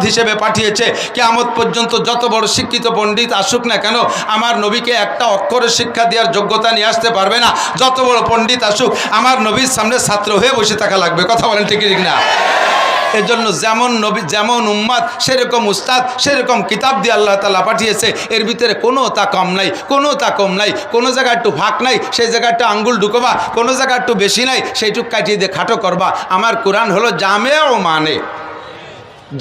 উম্মাদ হিসেবে পাঠিয়েছে। কেয়ামত পর্যন্ত যত বড় শিক্ষিত পণ্ডিত আসুক না কেন, আমার নবীকে একটা অক্ষরের শিক্ষা দেওয়ার যোগ্যতা নিয়ে আসতে পারবে না। যত বড় পণ্ডিত আসুক, আমার নবীর সামনে ছাত্র হয়ে বসে থাকা লাগবে। কথা বলেন ঠিক ঠিক না এজন্য যেমন নবী, যেমন উম্মাদ সেরকম উস্তাদ, সেরকম কিতাব দিয়ে আল্লাহ তালা পাঠিয়েছে। এর ভিতরে কোনো তা কম নাই, কোনো তা কম নাই, কোনো জায়গায় একটু ফাঁক নাই, সেই জায়গায় একটু আঙ্গুল ঢুকবা, কোনো জায়গায় একটু বেশি নাই, সেইটুক কাটিয়ে দিয়ে খাটো করবা। আমার কোরআন হলো জামে ও মানে।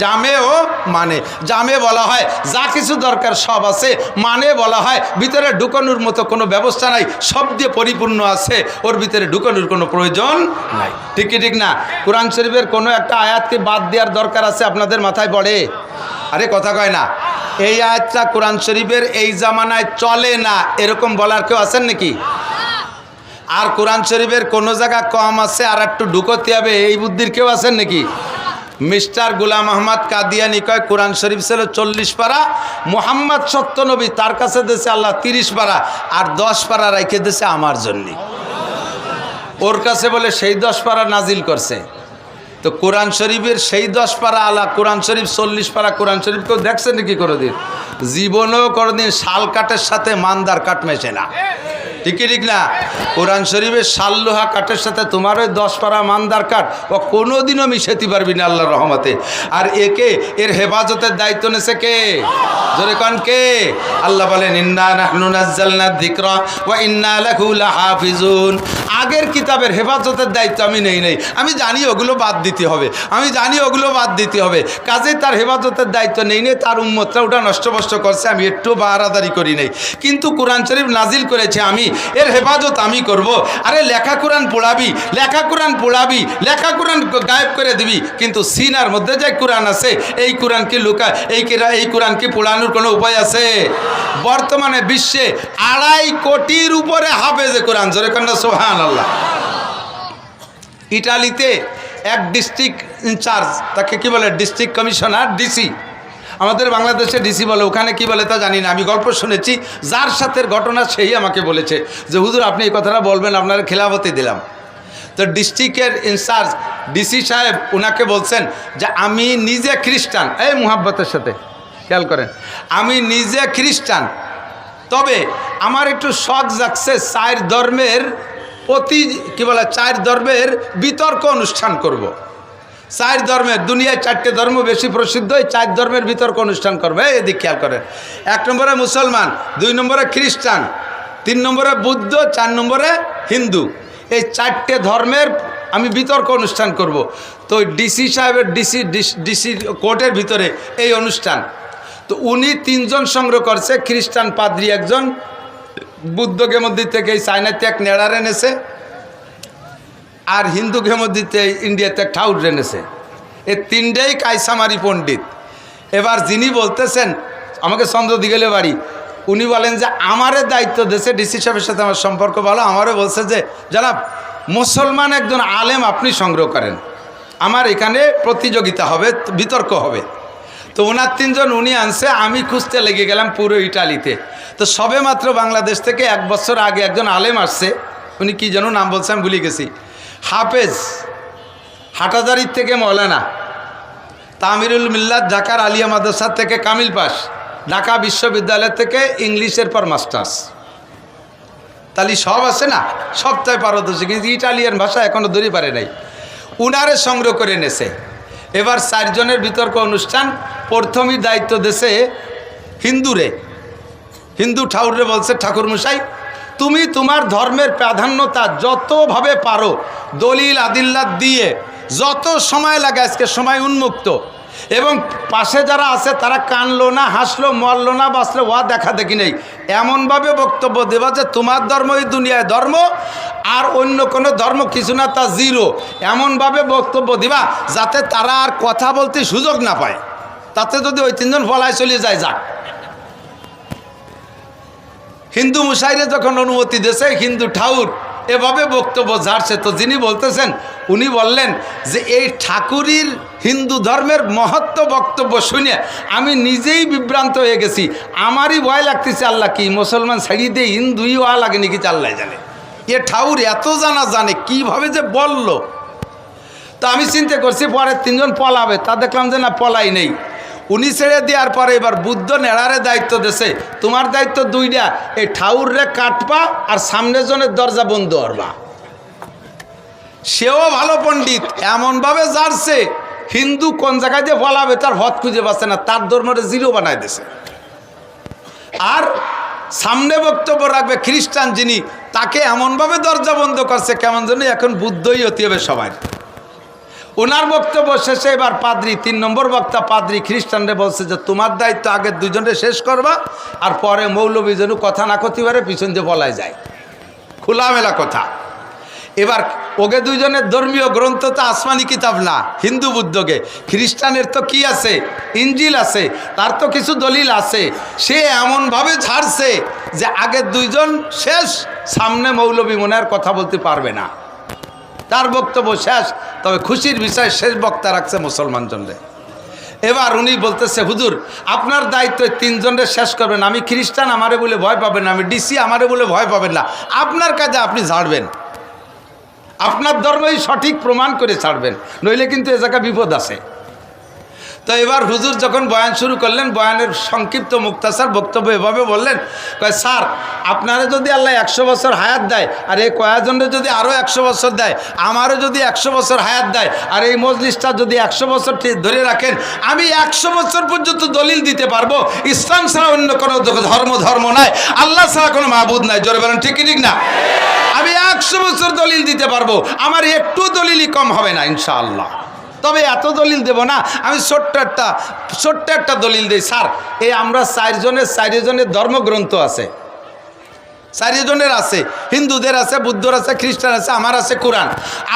জামে ও মানে। জামে বলা হয়, যা কিছু দরকার সব আছে। মানে বলা হয়, ভিতরে ঢুকানোর মতো কোনো ব্যবস্থা নাই, সব দিয়ে পরিপূর্ণ আছে। ওর ভিতরে ঢুকানোর কোনো প্রয়োজন নাই। ঠিক কি ঠিক না? কোরআন শরীফের কোনো একটা আয়াতকে বাদ দেওয়ার দরকার আছে আপনাদের মাথায় পড়ে? আরে কথা কয় না। এই আয়াতটা কোরআন শরীফের এই জামানায় চলে না, এরকম বলার কেউ আছেন নাকি? আর কোরআন শরীফের কোনো জায়গা কম আছে আর একটু ঢুকতে হবে, এই বুদ্ধির কেউ আছেন নাকি? মিস্টার গুলাম আহমদ কাদিয়ানি কয়, কোরআন শরীফ ছিল চল্লিশ পারা, মোহাম্মদ সত্যনবী তার কাছে দেশে আল্লাহ তিরিশ পারা, আর দশ পারা রেখে দেশে আমার জন্যে। ওর কাছে বলে, সেই দশ পারা নাজিল করছে। তো কোরআন শরীফের সেই দশ পারা আলা কোরআন শরীফ চল্লিশ পারা, কোরআন শরীফ কেউ দেখছে নাকি কোনোদিন? জীবনেও কোনোদিন শাল কাঠের সাথে মান্দার কাঠ মেশে না। ঠিকই ঠিক না? কোরআন শরীফের সাল্লোহা লোহা কাঠের সাথে তোমার ওই দশ পারা মান্দার কাঠ, ও কোনোদিনও মিশাতে পারবি না আল্লাহ রহমতে। আর একে, এর হেফাজতের দায়িত্ব নেছে কে? জোরে কন কে? আল্লাহ বলেন, ইন্না নাহনু নাজ্জালনা যিকরা ওয়া ইন্না লাহু লাহাফিজুন। আগের কিতাবের হেফাজতের দায়িত্ব আমি নেই নেই। আমি জানি ওগুলো বাদ দিতে হবে। আমি জানি ওগুলো বাদ দিতে হবে। কাজে তার হেফাজতের দায়িত্ব নেই নেই। তার উম্মতরা ওটা নষ্টভষ্ট করছে, আমি একটু বাহারাদারি করি নাই। কিন্তু কোরআন শরীফ নাজিল করেছে আমি, এর হেফাজত আমি করব। আরে লেখা কোরআন পোড়াবি, লেখা কোরআন পোড়াবি, লেখা কোরআন গায়েব করে দিবি। কিন্তু সিনার মধ্যে যে কোরআন আছে, এই কোরআনকে লুকা এই কিরা- এই কোরআনকে পোড়ানোর কোনো উপায় আছে? বর্তমানে বিশ্বে আড়াই কোটির উপরে হাফেজে কোরআন। জোরে কন্যা সোহান আল্লাহ ইটালিতে এক ডিস্ট্রিক্ট ইনচার্জ তাকে কি বলে? ডিস্ট্রিক্ট কমিশনার ডিসি আমাদের বাংলাদেশে ডিসি বলে, ওখানে কি বলে তা জানি না। আমি গল্প শুনেছি, যার সাথে ঘটনা সেই আমাকে বলেছে যে, হুজুর, আপনি এই কথাটা বলবেন, আপনার খেলাফতি দিলাম। তো ডিস্ট্রিক্টের ইনচার্জ ডিসি সাহেব ওনাকে বলছেন যে, আমি নিজে খ্রিস্টান। এই মুহাব্বতের সাথে, খেয়াল করেন। আমি নিজে খ্রিস্টান। তবে আমার একটু শখ জাগছে চার ধর্মের প্রতি, কি বলে, চার ধর্মের বিতর্ক অনুষ্ঠান করব। চার ধর্মের, দুনিয়ায় চারটে ধর্ম বেশি প্রসিদ্ধ, এই চার ধর্মের বিতর্ক অনুষ্ঠান করবে এদিক খেয়াল করেন এক নম্বরে মুসলমান, দুই নম্বরে খ্রিস্টান, তিন নম্বরে বুদ্ধ, চার নম্বরে হিন্দু এই চারটে ধর্মের আমি বিতর্ক অনুষ্ঠান করব। তো ডিসি সাহেবের ডিসি ডিসি কোর্টের ভিতরে এই অনুষ্ঠান তো উনি তিনজন সংগ্রহ করছে, খ্রিস্টান পাদ্রি একজন বুদ্ধ গেমদ্দি থেকে এই চায়নাতে এক নেড়ার এনেছে আর হিন্দু গেমদ্দিতে ইন্ডিয়াতে এক ঠাউর এনেছে এ তিনটেই কাইসামারি পণ্ডিত। এবার যিনি বলতেছেন, আমাকে চন্দ্র দিগেলে বাড়ি, উনি বলেন যে, আমারে দায়িত্ব দেশে ডিসি সাহেবের সাথে আমার সম্পর্ক ভালো। আমারও বলছে যে, জানাব, মুসলমান একজন আলেম আপনি সংগ্রহ করেন। আমার এখানে প্রতিযোগিতা হবে, বিতর্ক হবে। তো ওনার তিনজন উনি আনছে, আমি খুঁজতে লেগে গেলাম পুরো ইটালিতে। তো সবে মাত্র বাংলাদেশ থেকে এক বছর আগে একজন আলেম আসছে, উনি কি যেন নাম বলছে আমি ভুলে গেছি। হাফেজ হাটাজারির থেকে মৌলানা, তামিরুল মিল্লাত ঢাকার আলিয়া মাদ্রাসার থেকে কামিল পাস, ঢাকা বিশ্ববিদ্যালয় থেকে ইংলিশের পর মাস্টার্স। তাহলে সব আছে না? সবটাই পারদর্শী, কিন্তু ইটালিয়ান ভাষা এখনও ধরে পারে নাই। উনারে সংগ্রহ করে এনেছে। এবার চারজনের বিতর্ক অনুষ্ঠান প্রথমই দায়িত্ব দেশে হিন্দুরে। হিন্দু ঠাকুরে বলছে ঠাকুর মশাই তুমি তোমার ধর্মের প্রাধান্যতা যতভাবে পারো, দলিল আদিল্লা দিয়ে যত সময় লাগে আজকে সময় উন্মুক্ত। এবং পাশে যারা আছে, তারা কানলো না, হাসলো, মরলো না, বাঁচলো, ওয়া দেখা দেখি নেই। এমনভাবে বক্তব্য দেবা যে তোমার ধর্মই দুনিয়ায় ধর্ম, আর অন্য কোনো ধর্ম কিছু না, তা জিরো এমনভাবে বক্তব্য দিবা যাতে তারা আর কথা বলতে সুযোগ না পায়। তাতে যদি ওই তিনজন ফলায় চলে যায়, যাক। হিন্দু মুসাইরে যখন অনুমতি দিয়েছে, হিন্দু ঠাকুর এভাবে বক্তব্য ঝাড়ছে, তো যিনি বলতেছেন, উনি বললেন যে এই ঠাকুরির হিন্দু ধর্মের মহত্ব বক্তব্য শুনে আমি নিজেই বিভ্রান্ত হয়ে গেছি। আমারই ভয় লাগতেছে, আল্লাহ কি মুসলমান ছাড়িয়ে দিয়ে হিন্দুই ওয়া লাগে নাকি আল্লাহ জানে। এ ঠাউর এত জানা জানে, কীভাবে যে বলল? তো আমি চিন্তা করছি পরে তিনজন পলাবে, তা দেখলাম যে না, পলাই নেই। উনি ছেড়ে দেওয়ার পরে এবার বুদ্ধ নেড়ারে দায়িত্ব দেছে। তোমার দায়িত্ব দুইটা, এই ঠাউরে কাটবা আর সামনে জনের দরজা বন্ধ করবা। সেও ভালো পণ্ডিত, এমনভাবে জারছে, হিন্দু কোন জায়গায় যে বলাবে তার ভদ খুঁজে পাচ্ছে না, তার ধর্মরে জিরো বানায় দিছে। আর সামনে বক্তব্য রাখবে খ্রিস্টান যিনি, তাকে এমনভাবে দরজা বন্ধ করছে কেমন যেন এখন বুদ্ধই হতে হবে সবাই। ওনার বক্তব্য শেষে এবার পাদ্রি, তিন নম্বর বক্তা পাদ্রি খ্রিস্টানরে বলছে যে, তোমার দায়িত্ব আগে দুজনে শেষ করবা, আর পরে মৌলবী যেন কথা না করতে পারে পিছন দিয়ে বলাই যায়। খোলামেলা কথা। এবার ওকে দুইজনের ধর্মীয় গ্রন্থ তো আসমানি কিতাব না, হিন্দু বুদ্ধকে খ্রিস্টানের তো কি আছে? ইঞ্জিল আছে, তার তো কিছু দলিল আছে। সে এমনভাবে ছাড়ছে যে আগের দুইজন শেষ, সামনে মৌলবী মনে আর কথা বলতে পারবে না। তার বক্তব্য শেষ, তবে খুশির বিষয় শেষ বক্তা রাখছে মুসলমান জনরে। এবার উনি বলতেছে, হুজুর, আপনার দায়িত্ব তিনজনের শেষ করবেন। আমি খ্রিস্টান, আমারে বলে ভয় পাবেন না। আমি ডিসি, আমারে বলে ভয় পাবেন না। আপনার কাজে আপনি ঝাড়বেন। আপনার ধর্মই সঠিক প্রমাণ করে ছাড়বেন। নইলে কিন্তু এ জায়গায় বিপদ আছে। তো এবার হুজুর যখন বয়ান শুরু করলেন, বয়ানের সংক্ষিপ্ত মুক্তাসার বক্তব্য এভাবে বললেন, কয়, স্যার, আপনারা যদি আল্লাহ একশো বছর হায়াত দেয়, আর এই কয়েকজনের যদি আরও একশো বছর দেয়, আমারও যদি একশো বছর হায়াত দেয়, আর এই মজলিসটা যদি একশো বছর ধরে রাখেন, আমি একশো বছর পর্যন্ত দলিল দিতে পারব। ইসলাম ছাড়া অন্য কোনো ধর্ম ধর্ম নাই। আল্লাহ ছাড়া কোনো মাহবুদ নাই। জোরে বলেন, ঠিক কি ঠিক না? আমি একশো বছর দলিল দিতে পারব। আমার একটু দলিলই কম হবে না, ইনশাআল্লাহ। তবে এত দলিল দেব না, আমি ছোট্ট একটা ছোট্ট একটা দলিল দিই। স্যার, এই আমরা চারজনের, চারিজনের ধর্মগ্রন্থ আছে। চারিজনের আছে। হিন্দুদের আছে, বুদ্ধর আছে, খ্রিস্টান আছে, আমার আছে কোরআন।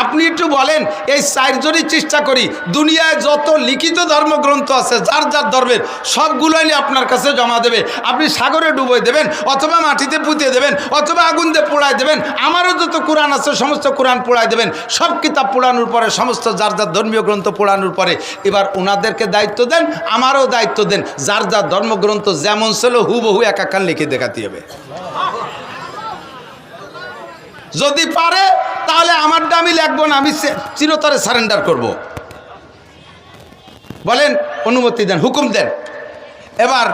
আপনি একটু বলেন, এই চারজনই চেষ্টা করি, দুনিয়ায় যত লিখিত ধর্মগ্রন্থ আছে, যার যার ধর্মের, সবগুলোই আপনার কাছে জমা দেবে। আপনি সাগরে ডুবোই দেবেন, অথবা মাটিতে পুঁতে দেবেন, অথবা আগুন দিয়ে পোড়ায় দেবেন, আমারও যত কোরআন আছে, সমস্ত কোরআন পোড়ায় দেবেন, সব কিতাব পোড়ানোর পরে, সমস্ত যার যার ধর্মীয় গ্রন্থ পোড়ানোর পরে, এবার ওনাদেরকে দায়িত্ব দেন, আমারও দায়িত্ব দেন, যার যার ধর্মগ্রন্থ যেমন ছিল, হুবহু একাকার লিখে দেখাতে হবে। যদি পারে, তাহলে আমারটা আমি লিখব না, আমি চিরতরে সারেন্ডার করব। বলেন, অনুমতি দেন, হুকুম দেন। এবার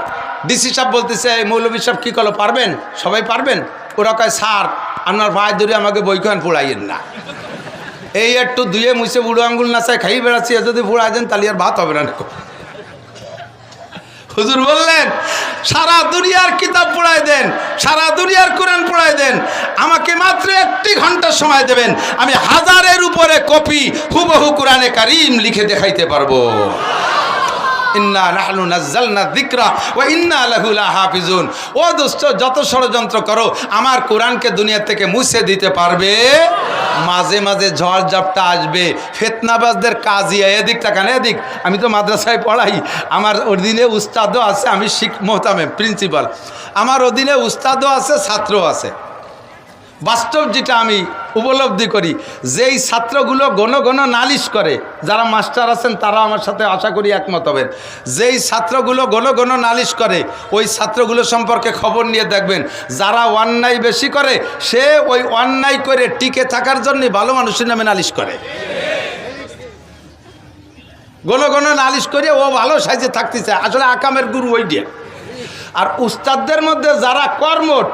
ডিসি সাহেব বলতেছে, "এই মৌলভী সাহেব কী করল পারবেন? সবাই পারবেন? ওরা কয়, স্যার, আপনার ভাই ধরে আমাকে বইখান পোড়াইয়েন না। এই একটু ধুয়ে মুছে বুড়ো আঙ্গুল না চাই খাই বেড়াচ্ছি যদি পোড়াই দেন, তাহলে আর ভাত হবে না হুজুর বললেন, সারা দুনিয়ার কিতাব পড়ায় দেন, সারা দুনিয়ার কোরআন পড়ায় দেন, আমাকে মাত্র একটি ঘণ্টা সময় দেবেন, আমি হাজারের উপরে কপি হুবহু কোরআনে কারিম লিখে দেখাইতে পারব। ইন্না নাহনু নাজ্জালনা যিকরা ওয়া ইন্না লাহু লাহাফিজুন। ও দোস্ত যত ষড়যন্ত্র করো, আমার কোরআনকে দুনিয়া থেকে মুছে দিতে পারবে? মাঝে মাঝে ঝড় ঝাপটা আসবে। ফেতনাবাজদের কাজই এদিক তাকান এদিক। আমি তো মাদ্রাসায় পড়াই। আমার অধীনে উস্তাদও আছে, আমি শিখ মোহতামে, প্রিন্সিপাল। আমার অধীনে উস্তাদও আছে, ছাত্রও আছে। বাস্তব যেটা আমি উপলব্ধি করি। যেই ছাত্রগুলো ঘন ঘন নালিশ করে, যারা মাস্টার আছেন তারা আমার সাথে আশা করি একমত হবেন। যেই ছাত্রগুলো ঘন ঘন নালিশ করে, ওই ছাত্রগুলো সম্পর্কে খবর নিয়ে দেখবেন। যারা অন্যায় বেশি করে, সে ওই অন্যায় করে টিকে থাকার জন্য ভালো মানুষের নামে নালিশ করে। ঘন ঘন নালিশ করে ও ভালো সাইজে থাকতে চায় আসলে আকামের গুরু ওই দিয়ে। আর উস্তাদদের মধ্যে যারা কর্মট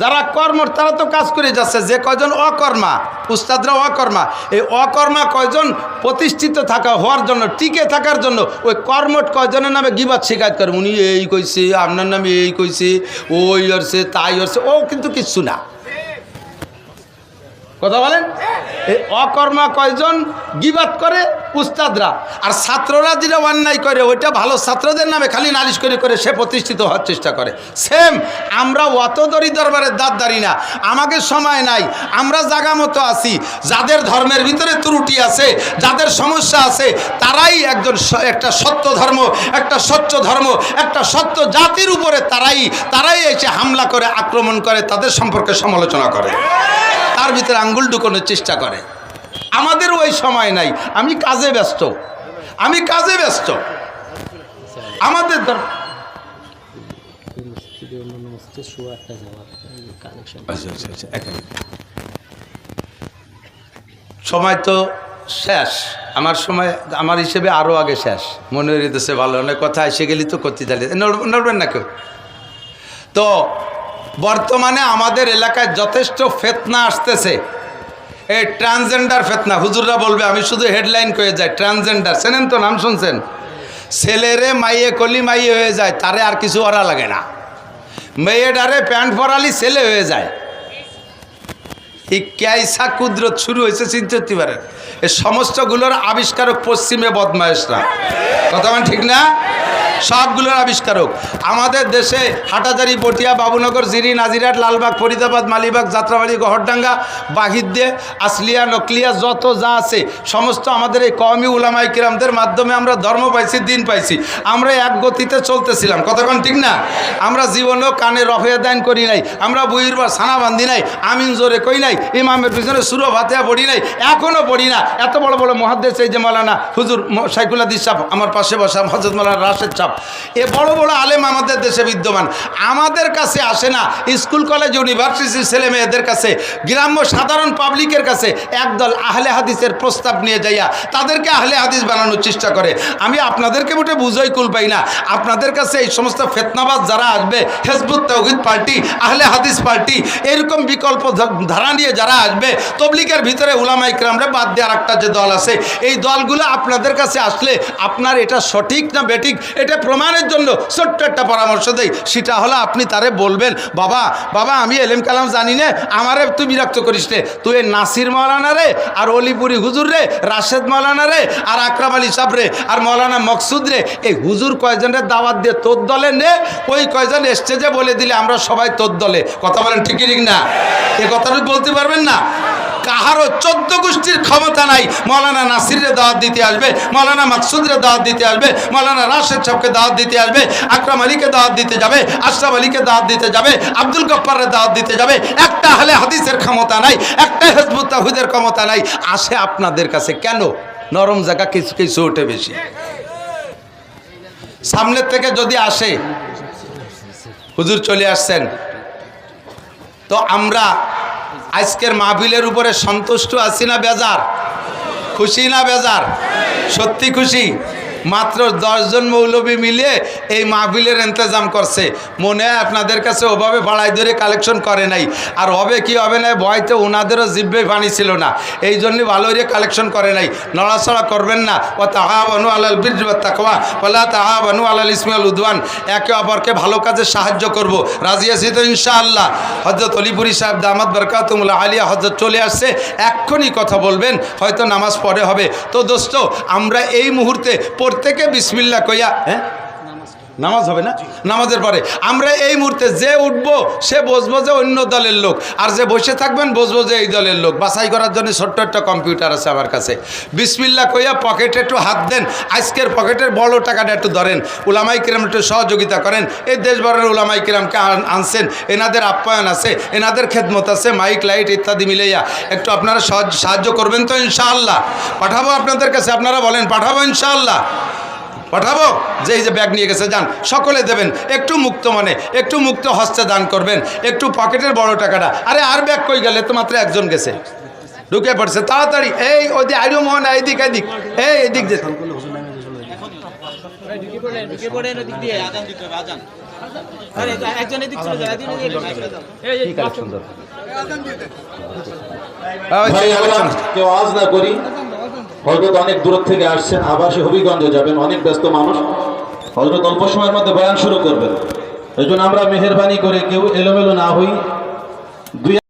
যারা কর্ম তারা তো কাজ করে যাচ্ছে। যে কয়জন অকর্মা, উস্তাদরা অকর্মা, এই অকর্মা কয়জন প্রতিষ্ঠিত থাকা হওয়ার জন্য, টিকে থাকার জন্য, ওই কর্মট কয়জনের নামে গিবাদ শিকায়ত করে, উনি এই কইছে, আপনার নামে এই কইছে, ওই হরছে তাই হরছে ও কিন্তু কিচ্ছু না। কথা বলেন? এই অকর্মা কয়জন গিবাদ করে? উস্তাদরা। আর ছাত্ররা যেটা অন্যায় করে ওইটা ভালো ছাত্রদের নামে খালি নালিশ করে করে সে প্রতিষ্ঠিত হওয়ার চেষ্টা করে। সেম আমরা অত দরি দরবারের দাঁত দাঁড়ি না। আমাকে সময় নাই। আমরা জাগা মতো আছি। যাদের ধর্মের ভিতরে ত্রুটি আছে যাদের সমস্যা আছে তারাই একজন একটা সত্য ধর্ম একটা স্বচ্ছ ধর্ম একটা সত্য জাতির উপরে তারাই তারাই এসে হামলা করে আক্রমণ করে তাদের সম্পর্কে সমালোচনা করে। তার ভিতরে আঙ্গুল ঢুকানোর চেষ্টা করে। আমাদের ওই সময় নাই। আমি কাজে ব্যস্ত। আমি কাজে ব্যস্ত। আমাদের আচ্ছা আচ্ছা আচ্ছা। সময় তো শেষ। আমার সময়, আমার হিসেবে আরও আগে শেষ। মনে হইতেছে ভালো, অনেক কথা এসে গেলি তো করতে চালিয়ে নড়বেন না কেউ? তো বর্তমানে আমাদের এলাকায় যথেষ্ট ফেতনা আসতেছে। এই ট্রান্সজেন্ডার ফেতনা, হুজুররা বলবে, আমি শুধু হেডলাইন করে যাই ট্রান্সজেন্ডার চেনেন তো নাম শুনছেন? ছেলেরে মাইয়ে কলি মাইয়ে হয়ে যায়, তারে আর কিছু ওরা লাগে না। মেয়েডারে প্যান্ট পরালি ছেলে হয়ে যায়। এই ক্যাইসা কুদরত শুরু হয়েছে চিনতে পারেন এই সমস্তগুলোর আবিষ্কারক পশ্চিমে বদমায়েশরা। কথা ঠিক না? সবগুলোর আবিষ্কারক। আমাদের দেশে হাটাজারি পটিয়া বাবুনগর, জিরি, নাজিরাট, লালবাগ, ফরিদাবাদ, মালিবাগ, যাত্রাবাড়ি, গহরডাঙ্গা বাহিদ্দে আসলিয়া, নকলিয়া, যত যা আছে, সমস্ত আমাদের এই কওমি উলামাই কিরামদের মাধ্যমে আমরা ধর্ম পাইছি, দিন পাইছি। আমরা এক গতিতে চলতেছিলাম। কতক্ষণ ঠিক না? আমরা জীবনেও কানে রফে করি নাই, আমরা বইয়ের বা সানা বান্ধি নাই, আমিন জোরে কই নাই, ইমামের পিছনে সুরো ভাতিয়া পড়ি নাই এখনও পড়ি না। এত বড় বড় মহাদ্দেশ এই যে মালানা হুজুর ম- সাইকুল্লা দিসাপ আমার পাশে বসা হজরত মালানা রাশেদ চাপ এ বড় বড় আলেম আমাদের দেশে বিদ্যমান। আমাদের কাছে আসে না স্কুল, কলেজ ইউনিভার্সিটির ছেলে মেয়েদের কাছে। গ্রাম্য সাধারণ পাবলিকের কাছে একদল আহলে হাদিসের প্রস্তাব নিয়ে যাইয়া তাদেরকে আহলে হাদিস বানানোর চেষ্টা করে। আমি আপনাদেরকে মোটে বুঝোই কুল পাই না। আপনাদের কাছে এই সমস্ত ফেতনাবাজ যারা আসবে, হেজবুত তৌহিদ পার্টি, আহলে হাদিস পার্টি, এরকম বিকল্প ধারা নিয়ে যারা আসবে তবলিকের ভিতরে উলামাই ক্রামরে বাদ দেওয়ার একটা যে দল আছে, এই দলগুলো আপনাদের কাছে আসলে আপনার এটা সঠিক না বেঠিক, এটা প্রমাণের জন্য ছোট্ট একটা পরামর্শ দেই। সেটা হলো আপনি তারে বলবেন, বাবা বাবা, আমি এলেম কালাম জানি না, আমারে তুই বিরক্ত করিস রে তুই নাসির মৌলানা রে, আর অলিপুরি হুজুর রে, রাশেদ মৌলানা রে, আর আকরাম আলী সাহ রে, আর মৌলানা মকসুদ রে, এই হুজুর কয়জনের দাওয়াত দিয়ে তোর দলে নে, ওই কয়জন স্টেজে বলে দিলে আমরা সবাই তোর দলে। কথা বলেন ঠিকই ঠিক না? এ কথাটা বলতে পারবেন না। কাহারও চোদ্দ গোষ্ঠীর ক্ষমতা নাই। মৌলানা নাসিরে দাওয়াত দিতে আসবে, মৌলানা মাকসুদরে দাওয়াত দিতে আসবে, মৌলানা রাশেদ সাহকে দাওয়াত দিতে আসবে, আকরাম আলীকে দাওয়াত দিতে যাবে, আশরাফ আলীকে দাওয়াত দিতে যাবে, আব্দুল গফ্ফারের দাওয়াত দিতে যাবে। একটা হলে হাদিসের ক্ষমতা নাই, একটা হেজবুত তাহুদের ক্ষমতা নাই। আসে আপনাদের কাছে কেন? নরম জায়গা কিছু কিছু ওঠে বেশি। সামনের থেকে যদি আসে, হুজুর চলে আসছেন। তো আমরা আজকের মাহবিলের উপরে সন্তুষ্ট আছি না বেজার? খুশি না বেজার? সত্যি খুশি? মাত্র দশজন মৌলবী মিলিয়ে এই মাহফিলের ইন্তজাম করছে। মনে হয় আপনাদের কাছে ওভাবে ভাড়াই ধরে কালেকশন করে নাই। আর হবে কি হবে না ভয়তে ওনাদেরও জিব্বে পানি ছিল না। এই জন্য ভালো করে কালেকশন করে নাই। নড়াচড়া করবেন না। ও তাহা বানু আলাল বীর তাকওয়া ওলা তাহা বানু আলাল ইসমাইল উদ্ওয়ান। একে অপরকে ভালো কাজে সাহায্য করব। রাজি আছি তো ইনশাআল্লাহ। হজরত অলিপুরি সাহেব দামাদ বরকাতুমুল্লাহ আলিয়া হজরত চলে আসছে। এক্ষুনি কথা বলবেন, হয়তো নামাজ পড়ে হবে। তো দোস্ত, আমরা এই মুহূর্তে প্রত্যেকে বিসমিল্লা কইয়া হ্যাঁ? নামাজ হবে না? নামাজের পরে। আমরা এই মুহূর্তে যে উঠব সে বসবো যে অন্য দলের লোক। আর যে বসে থাকবেন বসবো যে এই দলের লোক। বাছাই করার জন্য ছোট্ট একটা কম্পিউটার আছে আমার কাছে। বিসমিল্লা কইয়া পকেটে একটু হাত দেন। আজকের পকেটের বড় টাকাটা একটু ধরেন। উলামাই কিরাম একটু সহযোগিতা করেন। এই দেশভরের উলামাই কিরামকে আনছেন। এনাদের আপ্যায়ন আছে এনাদের খেদমত আছে মাইক লাইট ইত্যাদি মিলাইয়া। একটু আপনারা সাহায্য করবেন তো ইনশাআল্লাহ। পাঠাবো আপনাদের কাছে আপনারা বলেন পাঠাবো ইনশাআল্লাহ। পাঠাবো? যে এই যে ব্যাগ নিয়ে গেছে যান সকলে দেবেন। একটু মুক্ত মানে একটু মুক্ত হস্তে দান করবেন একটু পকেটের বড় টাকাটা। আরে আর ব্যাগ কই গেলে? তো মাত্র একজন গেছে। ঢুকে পড়ছে। তাড়াতাড়ি এই ওই দিক আইরো মোহন এইদিক এইদিক এই এদিক যে এদিক এদিক কেউ আওয়াজ না করি। হজরত অনেক দূর থেকে আসছেন, আবাসে হবিগঞ্জে যাবেন, অনেক ব্যস্ত মানুষ। হজরত অল্প সময়ের মধ্যে বয়ান শুরু করবেন। এই আমরা মেহরবানি করে কেউ এলোমেলো না হই। দুই